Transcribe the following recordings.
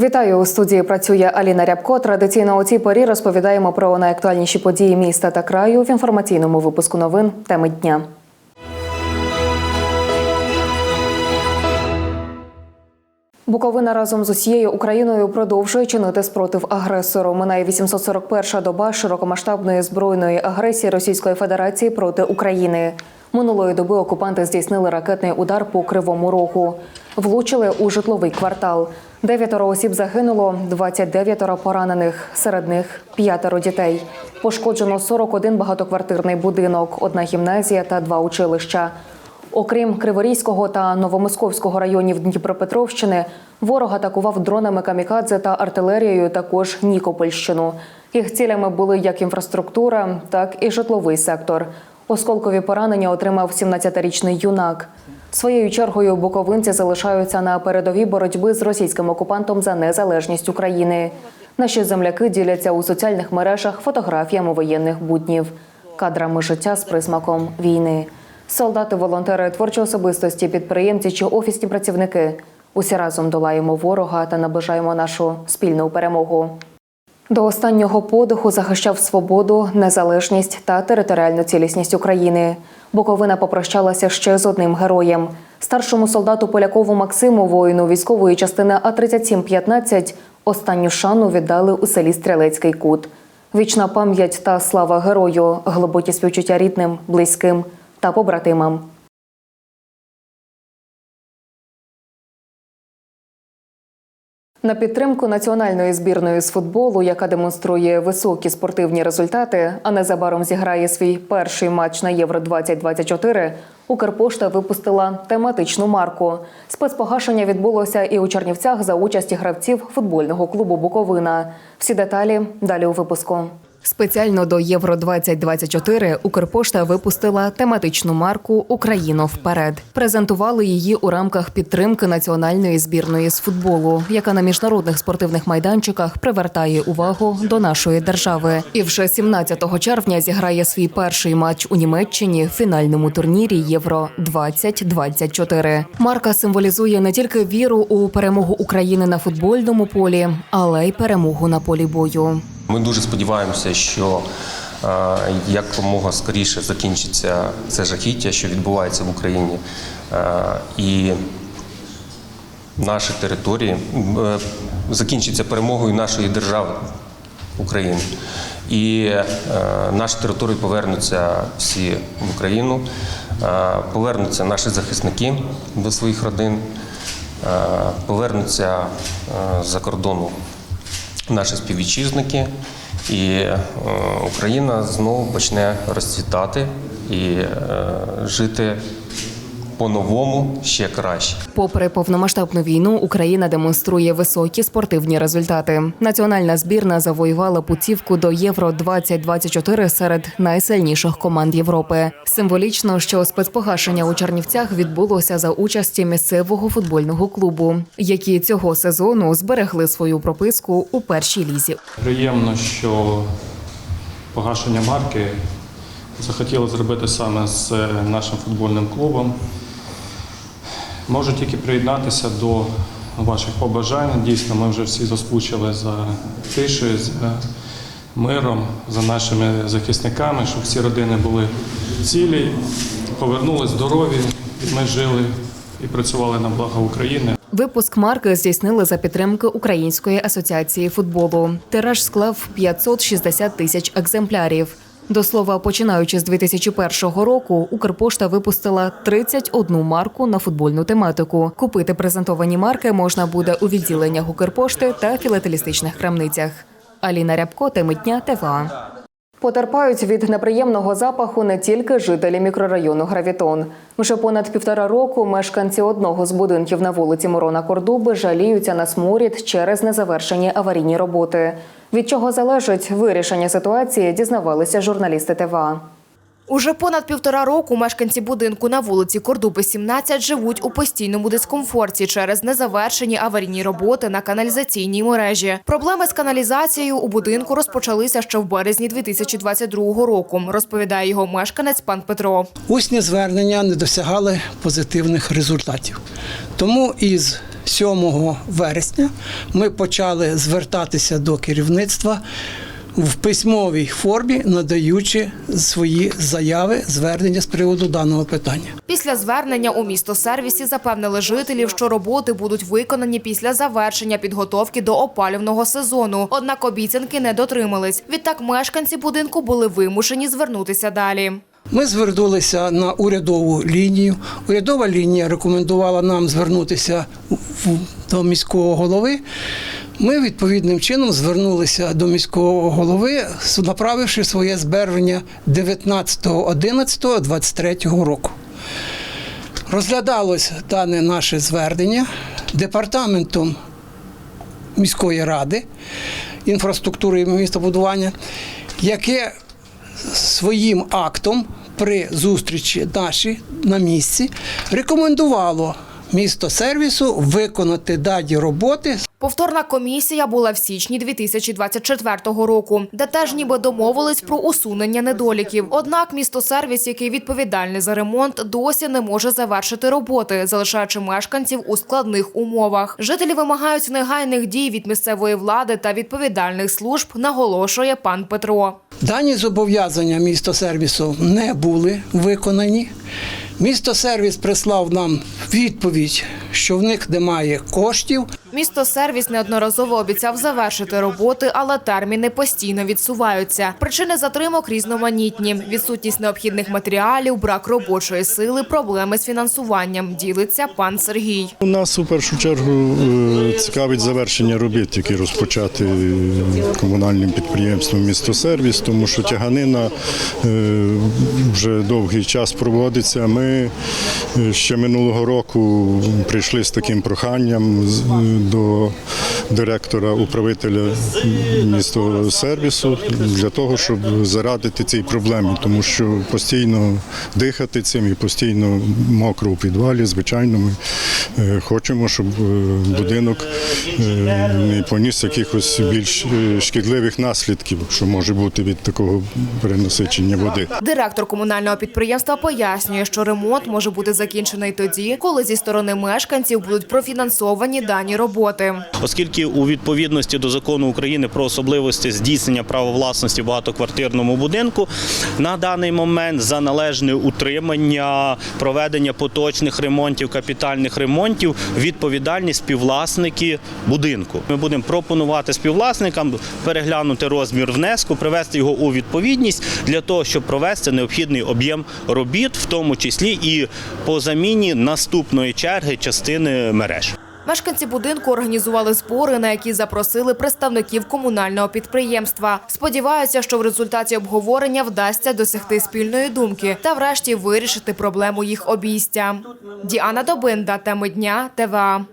Вітаю у студії. Працює Аліна Рябко. Традиційно у цій порі розповідаємо про найактуальніші події міста та краю в інформаційному випуску новин теми дня. Буковина разом з усією Україною продовжує чинити спротив агресору. Минає 841-ша доба широкомасштабної збройної агресії Російської Федерації проти України. Минулої доби окупанти здійснили ракетний удар по кривому рогу. Влучили у житловий квартал. Дев'ятеро осіб загинуло, 29 поранених. Серед них п'ятеро дітей. Пошкоджено 41 багатоквартирний будинок, одна гімназія та два училища. Окрім Криворізького та Новомосковського районів Дніпропетровщини, ворог атакував дронами камікадзе та артилерією також Нікопольщину. Їх цілями були як інфраструктура, так і житловий сектор. Осколкові поранення отримав 17-річний юнак. Своєю чергою буковинці залишаються на передовій боротьби з російським окупантом за незалежність України. Наші земляки діляться у соціальних мережах фотографіями воєнних буднів, кадрами життя з присмаком війни. Солдати, волонтери, творчі особистості, підприємці чи офісні працівники. Усі разом долаємо ворога та наближаємо нашу спільну перемогу. До останнього подиху захищав свободу, незалежність та територіальну цілісність України. Буковина попрощалася ще з одним героєм. Старшому солдату Полякову Максиму, воїну військової частини А 3715 останню шану віддали у селі Стрілецький Кут. Вічна пам'ять та слава герою, глибокі співчуття рідним, близьким та побратимам. На підтримку національної збірної з футболу, яка демонструє високі спортивні результати, а незабаром зіграє свій перший матч на Євро 2024 Укрпошта випустила тематичну марку. Спецпогашення відбулося і у Чернівцях за участі гравців футбольного клубу Буковина. Всі деталі далі у випуску. Спеціально до Євро 2024 Укрпошта випустила тематичну марку Україно вперед. Презентували її у рамках підтримки національної збірної з футболу, яка на міжнародних спортивних майданчиках привертає увагу до нашої держави. І вже 17 червня зіграє свій перший матч у Німеччині в фінальному турнірі Євро 2024. Марка символізує не тільки віру у перемогу України на футбольному полі, але й перемогу на полі бою. Ми дуже сподіваємося, що е, якомога скоріше закінчиться це жахіття, що відбувається в Україні, Е, і наші території е, закінчиться перемогою нашої держави України. І наші території повернуться всі в Україну, повернуться наші захисники до своїх родин, повернуться з-за кордону наші співвітчизники, і е, Україна знову почне розцвітати і е, жити по-новому ще краще. Попри повномасштабну війну, Україна демонструє високі спортивні результати. Національна збірна завоювала путівку до Євро 2024 серед найсильніших команд Європи. Символічно, що спецпогашення у Чернівцях відбулося за участі місцевого футбольного клубу, які цього сезону зберегли свою прописку у першій лізі. Приємно, що погашення марки захотіли зробити саме з нашим футбольним клубом. Можу тільки приєднатися до ваших побажань. Дійсно, ми вже всі заскучили за тишею, за миром, за нашими захисниками, щоб всі родини були цілі, повернулись здорові, і ми жили і працювали на благо України. Випуск марки здійснили за підтримки Української асоціації футболу. Тираж склав 560 тисяч екземплярів. До слова, починаючи з 2001 року, Укрпошта випустила 31 марку на футбольну тематику. Купити презентовані марки можна буде у відділеннях Укрпошти та філателістичних крамницях. Аліна Рябко, Темитня, ТВА. Потерпають від неприємного запаху не тільки жителі мікрорайону Гравітон. Вже понад півтора року мешканці одного з будинків на вулиці Морона Кордуби жаліються на сморід через незавершені аварійні роботи. Від чого залежить вирішення ситуації, дізнавалися журналісти ТВА. Уже понад півтора року мешканці будинку на вулиці Кордуби 17 живуть у постійному дискомфорті через незавершені аварійні роботи на каналізаційній мережі. Проблеми з каналізацією у будинку розпочалися ще в березні 2022 року, розповідає його мешканець пан Петро. Усні звернення не досягали позитивних результатів. Тому із 7 вересня ми почали звертатися до керівництва в письмовій формі, надаючи свої заяви, звернення з приводу даного питання. Після звернення у місто сервісі запевнили жителів, що роботи будуть виконані після завершення підготовки до опалювального сезону. Однак обіцянки не дотримались. Відтак мешканці будинку були вимушені звернутися далі. Ми звернулися на урядову лінію. Урядова лінія рекомендувала нам звернутися до міського голови. Ми відповідним чином звернулися до міського голови, направивши своє звернення 19.11.23 року. Розглядалось дане наше звернення департаментом міської ради інфраструктури і містобудування, яке своїм актом при зустрічі нашій на місці рекомендувало місто сервісу виконати дані роботи Повторна комісія була в січні 2024 року, де теж ніби домовились про усунення недоліків. Однак місто сервіс, який відповідальний за ремонт, досі не може завершити роботи, залишаючи мешканців у складних умовах. Жителі вимагають негайних дій від місцевої влади та відповідальних служб, наголошує пан Петро. Дані зобов'язання місто сервісу не були виконані. Місто сервіс прислав нам відповідь, що в них немає коштів. Місто сервіс неодноразово обіцяв завершити роботи, але терміни постійно відсуваються. Причини затримок різноманітні: відсутність необхідних матеріалів, брак робочої сили, проблеми з фінансуванням. Ділиться пан Сергій. У нас у першу чергу е, цікавить завершення робіт, які розпочати комунальним підприємством місто сервіс, тому що тяганина е, вже довгий час проводиться. Ми е, ще минулого року прийшли з таким проханням до директора управителя місто сервісу для того, щоб зарадити цій проблемі, тому що постійно дихати цим і постійно мокро у підвалі. Звичайно, ми е, хочемо, щоб е, будинок е, не поніс якихось більш е, шкідливих наслідків, що може бути від такого перенасичення води. Директор комунального підприємства пояснює, що ремонт може бути закінчений тоді, коли зі сторони мешканців будуть профінансовані дані роботи. оскільки у відповідності до закону України про особливості здійснення права власності в багатоквартирному будинку на даний момент за належне утримання, проведення поточних ремонтів, капітальних ремонтів відповідальні співвласники будинку. Ми будемо пропонувати співвласникам переглянути розмір внеску, привести його у відповідність для того, щоб провести необхідний об'єм робіт, в тому числі і по заміні наступної черги частини мереж. Мешканці будинку організували збори, на які запросили представників комунального підприємства. Сподіваються, що в результаті обговорення вдасться досягти спільної думки та, врешті, вирішити проблему їх обійстя. Діана Добинда, теми дня, ТВА.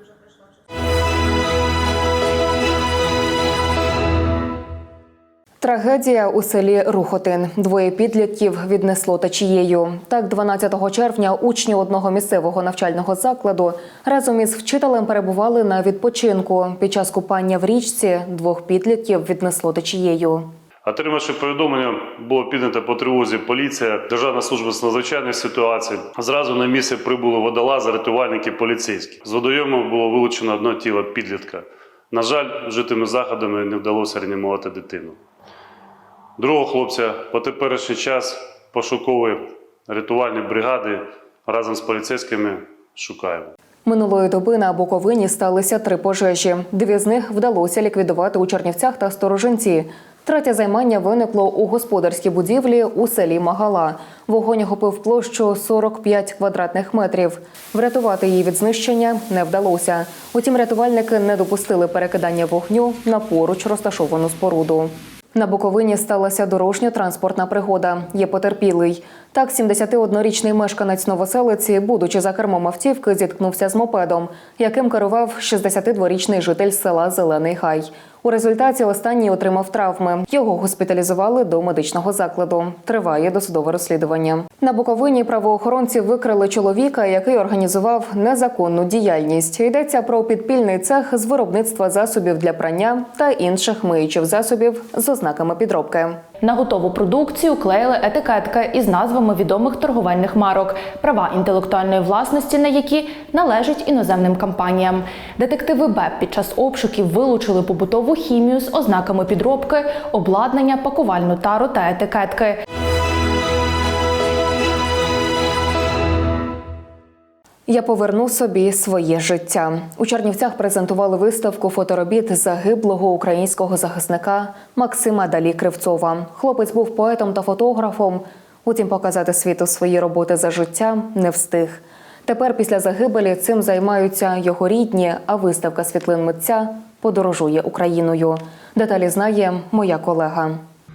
Трагедія у селі Рухотин. Двоє підлітків віднесло течією. Так, 12 червня учні одного місцевого навчального закладу разом із вчителем перебували на відпочинку. Під час купання в річці двох підлітків віднесло течією. Отримавши повідомлення, було піднято по тривозі поліція, Державна служба з надзвичайних ситуацій. Зразу на місце прибули водолази, рятувальники, поліцейські. З водойому було вилучено одне тіло підлітка. На жаль, вжитими заходами не вдалося реанімувати дитину. Другого хлопця по теперішній час пошукові рятувальні бригади разом з поліцейськими шукаємо. Минулої доби на Буковині сталися три пожежі. Дві з них вдалося ліквідувати у Чернівцях та Сторожинці. Третє займання виникло у господарській будівлі у селі Магала. Вогонь охопив площу 45 квадратних метрів. Врятувати її від знищення не вдалося. Утім, рятувальники не допустили перекидання вогню на поруч розташовану споруду. На Буковині сталася дорожньо-транспортна пригода. Є потерпілий. Так, 71-річний мешканець Новоселиці, будучи за кермом автівки, зіткнувся з мопедом, яким керував 62-річний житель села Зелений Гай. У результаті останній отримав травми. Його госпіталізували до медичного закладу. Триває досудове розслідування. На Буковині правоохоронці викрили чоловіка, який організував незаконну діяльність. Йдеться про підпільний цех з виробництва засобів для прання та інших миючих засобів з ознаками підробки. На готову продукцію клеїли етикетки із назвами відомих торговельних марок, права інтелектуальної власності на які належать іноземним компаніям. Детективи БЕП під час обшуків вилучили побутову хімію з ознаками підробки, обладнання, пакувальну тару та етикетки. Я поверну собі своє життя. У Чернівцях презентували виставку фоторобіт загиблого українського захисника Максима Далі Кривцова. Хлопець був поетом та фотографом. Утім, показати світу свої роботи за життя не встиг. Тепер, після загибелі, цим займаються його рідні, а виставка світлин митця подорожує Україною. Деталі знає моя колега.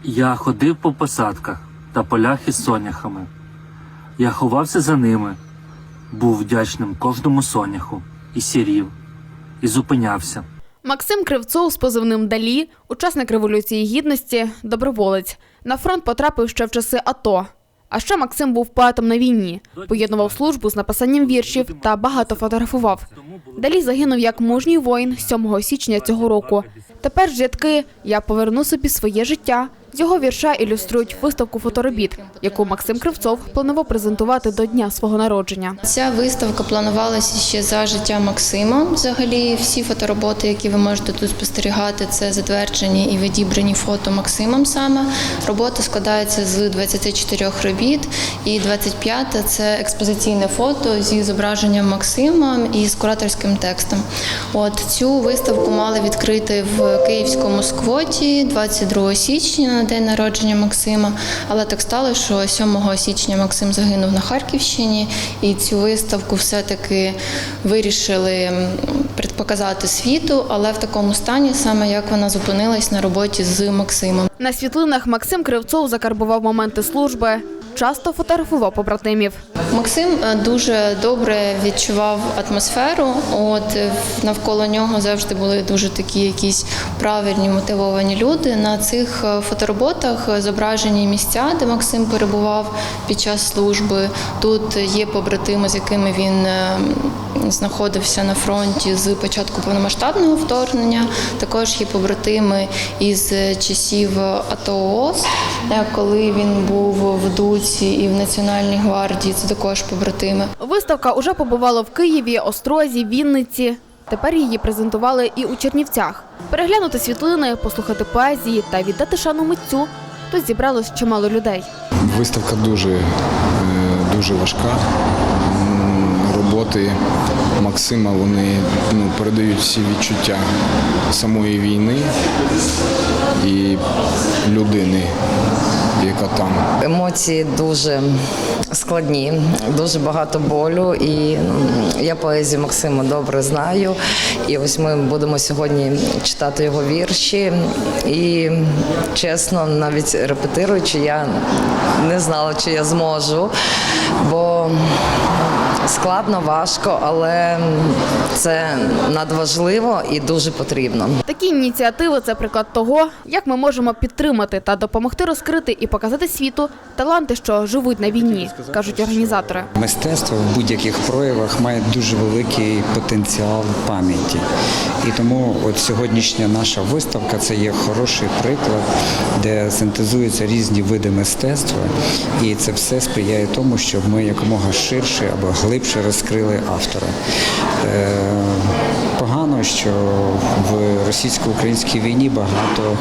Я ходив по посадках та полях із соняхами. Я ховався за ними, був вдячним кожному соняху, і сірів, і зупинявся. Максим Кривцов з позивним Далі, учасник Революції Гідності, доброволець. На фронт потрапив ще в часи АТО. А ще Максим був поетом на війні, поєднував службу з написанням віршів та багато фотографував. Далі загинув як мужній воїн 7 січня цього року. Тепер ж рядки Я поверну собі своє життя. Його вірша ілюструють виставку фоторобіт, яку Максим Кривцов планував презентувати до дня свого народження. Ця виставка планувалася ще за життя Максима. Взагалі, всі фотороботи, які ви можете тут спостерігати, це затверджені і відібрані фото Максимом саме. Робота складається з 24 робіт, і 25 – це експозиційне фото зі зображенням Максима і з кураторським текстом. От цю виставку мали відкрити в київському сквоті 22 січня на день народження Максима. Але так стало, що 7 січня Максим загинув на Харківщині, і цю виставку все-таки вирішили предпоказати світу, але в такому стані, саме як вона зупинилась на роботі з Максимом. На світлинах Максим Кривцов закарбував моменти служби, часто фотографував побратимів. Максим е, дуже добре відчував атмосферу. От е, навколо нього завжди були дуже такі якісь правильні мотивовані люди. На цих е, фотороботах зображені місця, де Максим перебував під час служби. Тут є побратими, з якими він знаходився на фронті з початку повномасштабного вторгнення. Також є побратими із часів АТО коли він був в Дуці і в Національній гвардії. Це також побратими. Виставка уже побувала в Києві, Острозі, Вінниці. Тепер її презентували і у Чернівцях. Переглянути світлини, послухати поезії та віддати шану митцю. Тут зібралось чимало людей. Виставка дуже, е, дуже важка. Роботи Максима вони ну, передають всі відчуття самої війни і людини, яка там. Емоції дуже складні, дуже багато болю. І ну, я поезію Максима добре знаю. І ось ми будемо сьогодні читати його вірші. І чесно, навіть репетируючи, я не знала, чи я зможу, бо складно, важко, але це надважливо і дуже потрібно. Такі ініціативи це приклад того, як ми можемо підтримати та допомогти розкрити і показати світу таланти, що живуть на війні, кажуть організатори. Мистецтво в будь-яких проявах має дуже великий потенціал пам'яті. І тому от сьогоднішня наша виставка це є хороший приклад, де синтезуються різні види мистецтва, і це все сприяє тому, щоб ми якомога ширше або глибше розкрили автора. Що в російсько-українській війні багато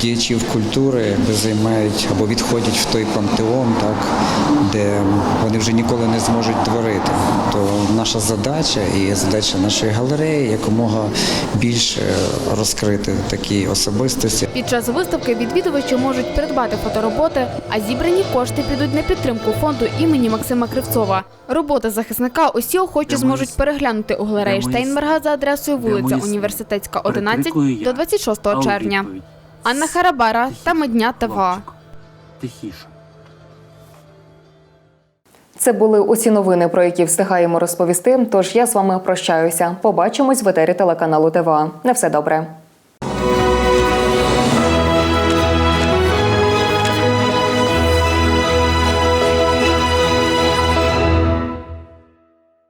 діячів культури якби займають або відходять в той пантеон, так, де вони вже ніколи не зможуть творити. То наша задача і задача нашої галереї якомога більше розкрити такі особистості. Під час виставки відвідувачі можуть придбати фотороботи, а зібрані кошти підуть на підтримку фонду імені Максима Кривцова. Роботи захисника усі охочі зможуть переглянути у галереї Штейнберга за адресою вулиця Університетська, 11 до 26 червня. Анна Харабара та Медня ТВА. Тихіше. Це були усі новини, про які встигаємо розповісти. Тож я з вами прощаюся. Побачимось в етері телеканалу ТВА. На все добре.